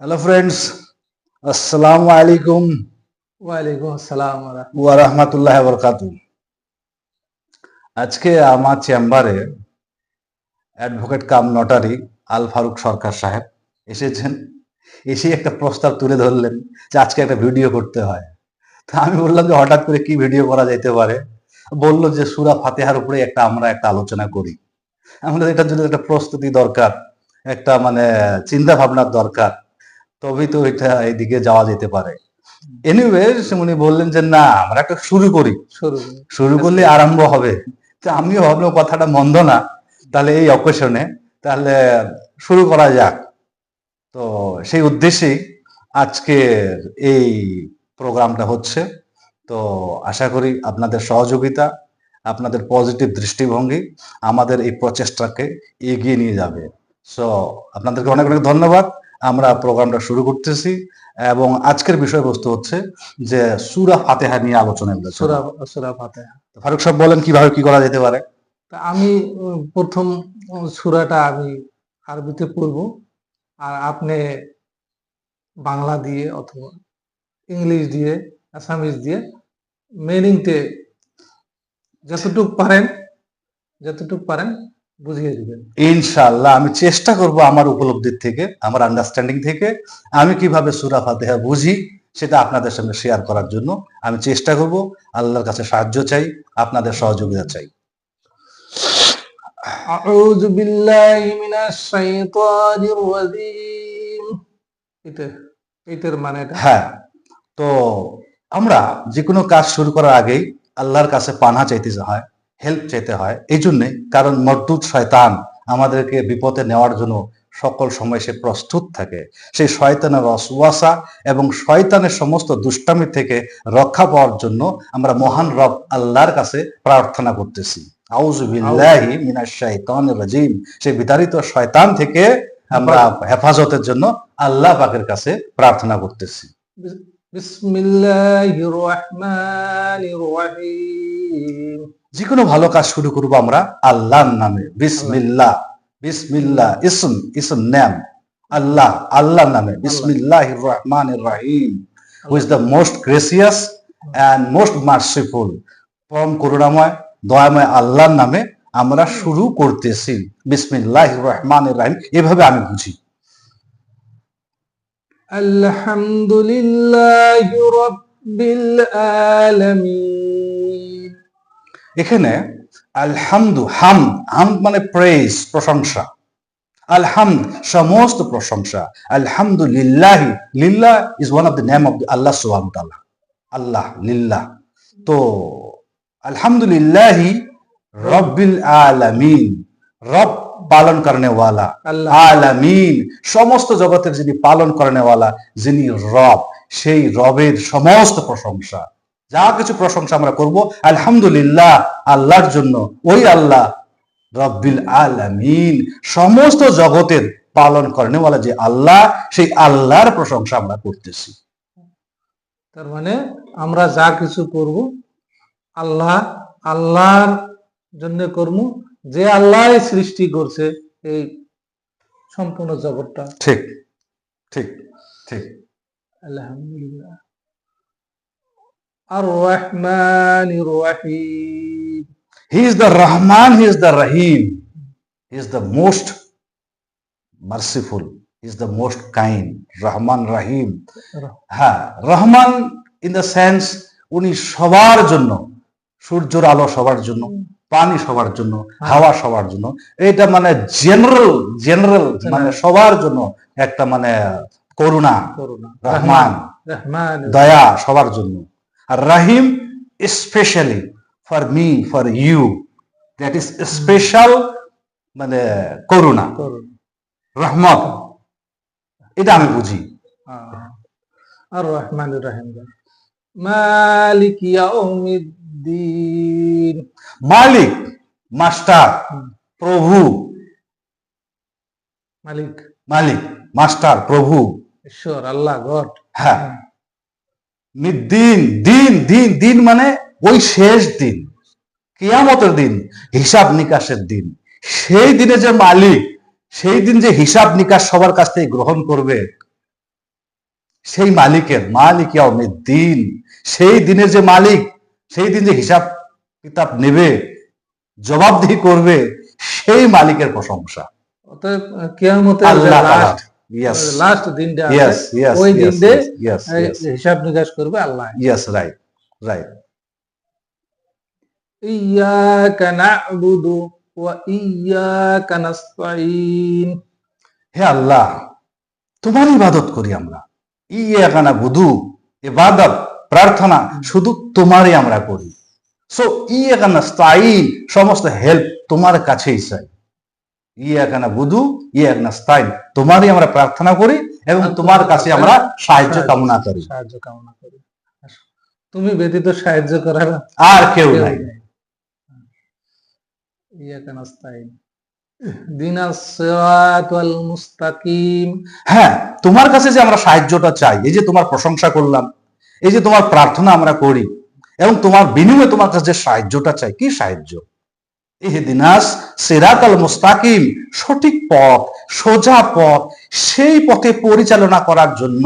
Hello friends আসসালামু আলাইকুম ওয়ালাইকুম আসসালাম ওয়া রাহমাতুল্লাহ। ওয়া রাহমাতুল্লাহ আজকে আমার চেম্বারে অ্যাডভোকেট কাম নটারি আল ফারুক সরকার সাহেব এসেছেন। এসে একটা প্রস্তাব তুলে ধরলেন যে আজকে একটা ভিডিও করতে হয়। তা আমি বললাম যে হঠাৎ করে কি ভিডিও করা যেতে পারে? বলল যে সুরা ফাতেহার উপরে একটা আমরা একটা আলোচনা করি। আমাদের এটার জন্য একটা প্রস্তুতি দরকার একটা মানে চিন্তা ভাবনার দরকার। তবেই তো এটা এইদিকে যাওয়া যেতে পারে। এনিওয়ে উনি বললেন যে না আমরা একটা শুরু করি। শুরু করি। শুরু করলে আরম্ভ হবে। তো আমিও ভাবলাম কথাটা মন্দ না। তাহলে এই অকেশনে তাহলে শুরু করা যাক। তো সেই উদ্দেশ্যেই আজকের এই প্রোগ্রামটা হচ্ছে। তো আশা করি আপনাদের সহযোগিতা আপনাদের পজিটিভ দৃষ্টিভঙ্গি আমাদের এই প্রচেষ্টাকে এগিয়ে নিয়ে যাবে। সো আপনাদেরকে অনেক অনেক ধন্যবাদ। আমরা প্রোগ্রামটা শুরু করতেছি এবং আজকের বিষয়বস্তু হচ্ছে যে সুরা ফাতেহা নিয়ে আলোচনা। সূরা সূরা ফারুক সাহেব বলেন কীভাবে কি করা যেতে পারে? তা আমি প্রথম সুরাটা আমি আরবিতে পড়ব। আর আপনি বাংলা দিয়ে অথবা ইংলিশ দিয়ে আসামিজ দিয়ে মিনিংতে যতটুক পারেন যতটুক পারেন বুঝিয়ে দিবেন ইনশাআল্লাহ আমি চেষ্টা করব আমার উপলব্ধির থেকে আমার আন্ডারস্ট্যান্ডিং থেকে আমি কীভাবে সুরা ফাতেহা বুঝি সেটা আপনাদের সঙ্গে শেয়ার করার জন্য আমি চেষ্টা করব আল্লাহর কাছে সাহায্য চাই আপনাদের সহযোগিতা চাই। বিল্লাহি মিনাশ শাইতানির রাজীম। এটা এটার মানেটা হ্যাঁ তো আমরা যে কোনো কাজ শুরু করার আগেই আল্লাহর কাছে পানা চাইতে হয়। হেল্প চাইতে হয়। এই জন্যে কারণ মর্দুদ শয়তান আমাদেরকে বিপদে নেওয়ার জন্য সকল সময় সে প্রস্তুত থাকে। সেই শয়তানের অসুয়াশা এবং শয়তানের সমস্ত দুষ্টামি থেকে রক্ষা পাওয়ার জন্য আমরা মহান রব আল্লাহর কাছে প্রার্থনা করতেছি। রাজিম। সেই বিতাড়িত শয়তান থেকে আমরা হেফাজতের জন্য আল্লাহ পাকের কাছে প্রার্থনা করতেছি। বিসমিল্লাহির রহমানির রহিম। যে কোনো ভালো কাজ শুরু করব আমরা আল্লাহর নামে। বিসমিল্লাহ। বিসমিল্লাহ। ইসম। ইসম নাম। আল্লাহ। আল্লাহর নামে। বিসমিল্লাহ রহমান রাহিম। Who is the most gracious and most merciful পরম করুণাময়, দয়াময় আল্লাহর নামে আমরা শুরু করতেছি। বিসমিল্লাহ রহমান রাহিম। এভাবে আমি বুঝি। আলহামদুলিল্লাহি রাব্বিল আলামিন। এখানে আলহামদু হাম হাম মানে প্রেস প্রশংসা। আলহামদ সমস্ত প্রশংসা। আলহামদুলিল্লাহ লিল্লাহ is one of the name of Allah তাআলা আল্লাহ লিল্লাহ। তো আলহামদুলিল্লাহি রব্বিল আলামিন রব পালন করনে ওয়ালা আল্লাহ। আলামিন সমস্ত জগতের যিনি পালন করেনেওয়ালা যিনি রব সেই রবের সমস্ত প্রশংসা। যা কিছু প্রশংসা আমরা করব আলহামদুলিল্লাহ আল্লাহর জন্য। ওই আল্লাহ রব্বিল আলামিন সমস্ত জগতের পালন করেনেওয়ালা যে আল্লাহ সেই আল্লাহর প্রশংসা আমরা করতেছি। তার মানে আমরা যা কিছু করব আল্লাহ আল্লাহর জন্য করব। যে আল্লাহ সৃষ্টি করছে এই সম্পূর্ণ জগৎটা। ঠিক ঠিক ঠিক। আলহামদুলিল্লাহ। আর রহমানির রহিম he is the Rahman he is the Rahim he is the most merciful is the most kind Rahman রহিম হ্যাঁ রহমান ইন দ্য সেন্স উনি সবার জন্য সূর্যের আলো সবার জন্য পানি সবার জন্য হাওয়া সবার জন্য এটা মানে জেনারেল জেনারেল মানে সবার জন্য একটা মানে করুণা করুণা। রহমান রহমান। দয়া সবার জন্য। রাহিম specially for me for you that is special মানে করুণা। করুণা। রহমত। এটা আমি বুঝি। আর রহমান রহিম মালিক ইয়াউমিদ্দিন। মালিক মাস্টার প্রভু। মালিক। মালিক মাস্টার প্রভু। ঈশ্বর আল্লাহ গড। হ্যাঁ। দিন দিন দিন দিন মানে ওই শেষ দিন। কিয়ামতের দিন হিসাব নিকাশের দিন। সেই দিনে যে মালিক সেই দিন যে হিসাব নিকাশ সবার কাছ থেকে গ্রহণ করবে সেই মালিকের মালিক দিন। সেই দিনের যে মালিক সেই দিন যে হিসাব কিতাব নেবে জবাবদিহি করবে সেই মালিকের প্রশংসা। অতএব কিয়ামতের লাস্ট লাস্ট দিনটা ওই দিনে হিসাব নিকাশ করবে আল্লাহ ইয়েস রাইট রাইট ইয়াকা না'বুদু ইয়াকা হে আল্লাহ তোমার ইবাদত করি আমরা। ইয়াকানা বুধু ইবাদত প্রার্থনা শুধু তোমারই আমরা করি। সো ইয়াকানা স্থায়ী সমস্ত হেল্প তোমার কাছেই চাই। ইয়াকানা বুধু ইয়াকানা স্থায়ী। তোমারই আমরা প্রার্থনা করি এবং তোমার কাছে আমরা সাহায্য কামনা করি। সাহায্য কামনা করি। তুমি ব্যতীত সাহায্য করার আর কেউ নাই। নেই। ইয়াকা নাস্তাঈন ইহদিনাস সিরাতাল মুস্তাকিম। হ্যাঁ তোমার কাছে যে আমরা সাহায্যটা চাই এই যে তোমার প্রশংসা করলাম এই যে তোমার প্রার্থনা আমরা করি এবং তোমার বিনিময়ে তোমার কাছে যে সাহায্যটা চাই কি সাহায্য? ইহদিনাস সিরাত আল মুস্তাকিম, সঠিক পথ, সোজা পথ, সেই পথে পরিচালনা করার জন্য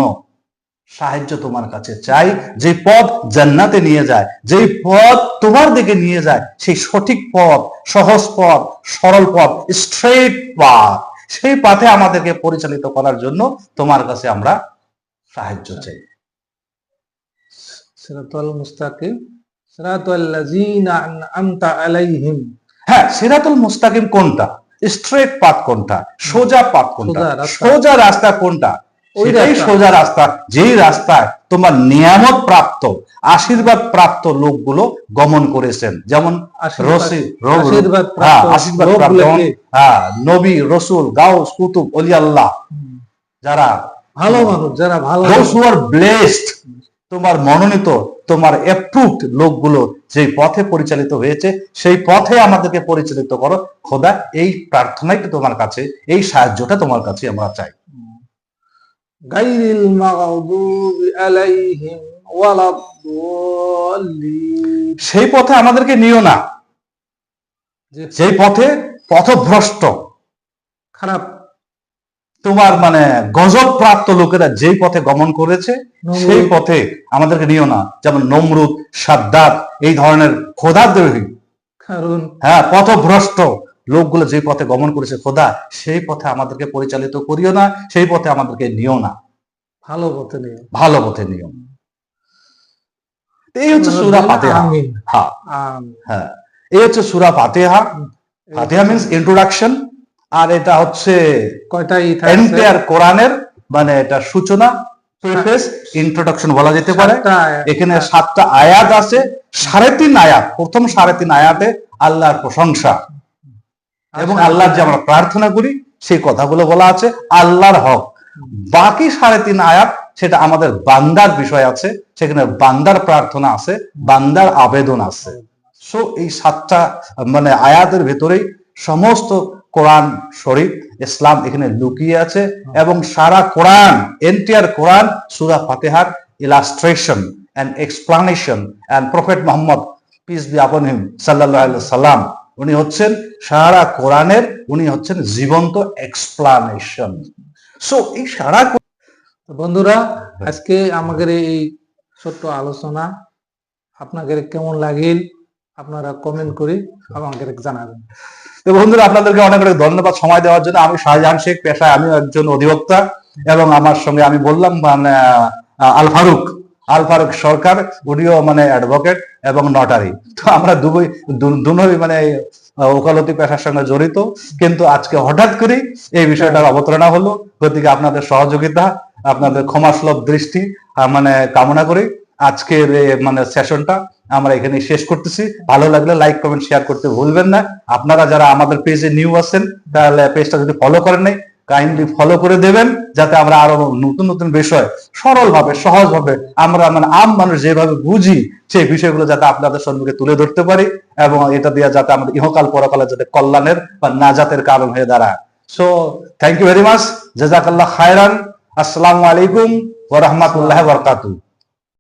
সাহায্য তোমার কাছে চাই। যে পথ জান্নাতে নিয়ে যায় যেই পথ তোমার দিকে নিয়ে যায়, সেই সঠিক পথ, সহজ পথ, সরল পথ স্ট্রেট পথ, সেই পথে আমাদেরকে পরিচালিত করার জন্য তোমার কাছে আমরা সাহায্য চাই। সিরাতাল মুস্তাকিম, সিরাতাল আলাইহিম। হ্যাঁ সিরাতুল মুস্তাকিম কোনটা? স্ট্রেট পাথ কোনটা? সোজা পাথ কোনটা? সোজা রাস্তা। কোনটা? সেটাই সোজা রাস্তা। যেই রাস্তায় তোমার নিয়ামত প্রাপ্ত আশীর্বাদ প্রাপ্ত লোকগুলো গমন করেছেন। যেমন আশীর্বাদ হ্যাঁ, প্রাপ্ত হ্যাঁ নবী রসুল গাউস কুতুব অলি আল্লাহ যারা ভালো মানুষ যারা ভালো blessed তোমার মনোনীত তোমার অ্যাপ্রুভড লোকগুলো যে পথে পরিচালিত হয়েছে সেই পথে আমাদেরকে পরিচালিত করো। খোদা এই প্রার্থনাই তো তোমার কাছে এই সাহায্যটা তোমার কাছে আমরা চাই। গাইরিল মাগদুবি আলাইহিম ওয়ালাদ-দাল্লিন। সেই পথে আমাদেরকে নিও না। যে সেই পথে পথভ্রষ্ট। খারাপ তোমার মানে গজব প্রাপ্ত লোকেরা যেই পথে গমন করেছে সেই পথে আমাদেরকে নিও না। যেমন নমরুদ সাদ্দাত এই ধরনের খোদাদ্রোহী হ্যাঁ পথভ্রষ্ট লোকগুলো যে পথে গমন করেছে খোদা সেই পথে আমাদেরকে পরিচালিত করিও না সেই পথে আমাদেরকে নিও না। ভালো পথে নিয়ে ভালো পথে নিও। এই হচ্ছে সুরা ফাতেহা। হ্যাঁ। হ্যাঁ। এই হচ্ছে সুরা ফাতেহা। ফাতেহা মিন্স ইন্ট্রোডাকশন আর এটা হচ্ছে এন্টায়ার কোরআনের মানে এটা সূচনা প্রেফেস ইন্ট্রোডাকশন বলা যেতে পারে। এখানে সাতটা আয়াত আছে সাড়ে তিন আয়াত প্রথম সাড়ে তিন আয়াতে আল্লাহর প্রশংসা। এবং আল্লাহর যে আমরা প্রার্থনা করি সেই কথাগুলো বলা আছে আল্লাহর হক। বাকি সাড়ে তিন আয়াত সেটা আমাদের বান্দার বিষয় আছে সেখানে বান্দার প্রার্থনা আছে বান্দার আবেদন আছে। সো এই সাতটা মানে আয়াতের ভেতরেই সমস্ত কোরআন শরীফ, ইসলাম এখানে লুকিয়ে আছে এবং সারা কোরআন এন্টায়ার কোরআন, সুরা ফাতেহার illustration and explanation and prophet Muhammad peace be upon him সাল্লাহ সাল্লাম উনি হচ্ছেন সারা কোরআনের, উনি হচ্ছেন জীবন্ত এক্সপ্লানেশন সো এই সারা বন্ধুরা, আজকে আমাদের এই ছোট্ট আলোচনা আপনাদের কেমন লাগিল, আপনারা কমেন্ট করে আমাদের জানাবেন। তো বন্ধুরা, আপনাদেরকে অনেক অনেক ধন্যবাদ সময় দেওয়ার জন্য। আমি শাহজাহান শেখ পেশায় আমিও একজন অধিবক্তা এবং আমার সঙ্গে আমি বললাম মানে আল ফারুক আল ফারুক সরকার, উনিও মানে অ্যাডভোকেট এবং নটারি। তো আমরা দুবই, দু- দুনোই মানে ওকালতি পেশার সঙ্গে জড়িত। কিন্তু আজকে হঠাৎ করে এই বিষয়টার অবতারণা হলো। গতিকে আপনাদের সহযোগিতা, আপনাদের ক্ষমাসুলভ দৃষ্টি মানে কামনা করি। আজকের মানে সেশনটা আমরা এখানে শেষ করতেছি। ভালো লাগলে লাইক কমেন্ট শেয়ার করতে ভুলবেন না। আপনারা যারা আমাদের পেজে নিউ আছেন, তাহলে পেজটা যদি ফলো করেন নাই কাইন্ডলি ফলো করে দেবেন, যাতে আমরা আরও নতুন নতুন বিষয় সরল ভাবে সহজ ভাবে আমরা মানে আম মানুষ যেভাবে বুঝি, সেই বিষয়গুলো যাতে আপনাদের সম্মুখে তুলে ধরতে পারি এবং এটা দিয়ে যাতে আমাদের ইহকাল পরকালে যাতে কল্যাণের বা নাজাতের কারণ হয়ে দাঁড়ায়। So thank you very much জাজাকাল্লাহ খায়রান। আসসালামু আলাইকুম ওয়া রাহমাতুল্লাহি ওয়া বারাকাতুহু।